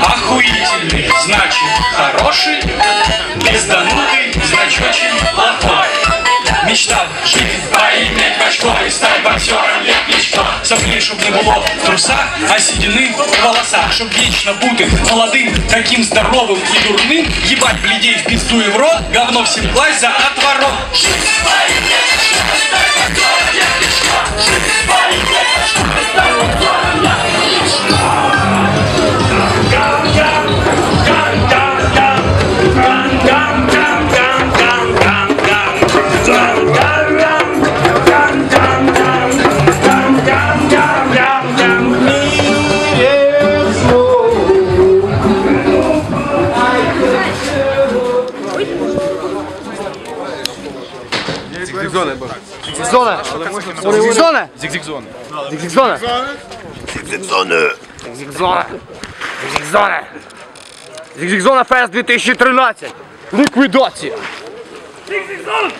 Охуительный, значит хороший, пизданутый, значит очень плохой. Мечтал жить в Баи, иметь очко и стать боксером лет мечто. Соплей, чтоб не было в трусах, а седины в волосах, чтоб вечно бути молодым, таким здоровым и дурным, ебать людей в пизду и в рот, говно всем класть за отворот. Зігзони були. Зона! Зона! Зіг Зігзони! Зігзони! Зігзони! Зігзони! Зігзона Фест 2013! Ліквідація! Зігзон!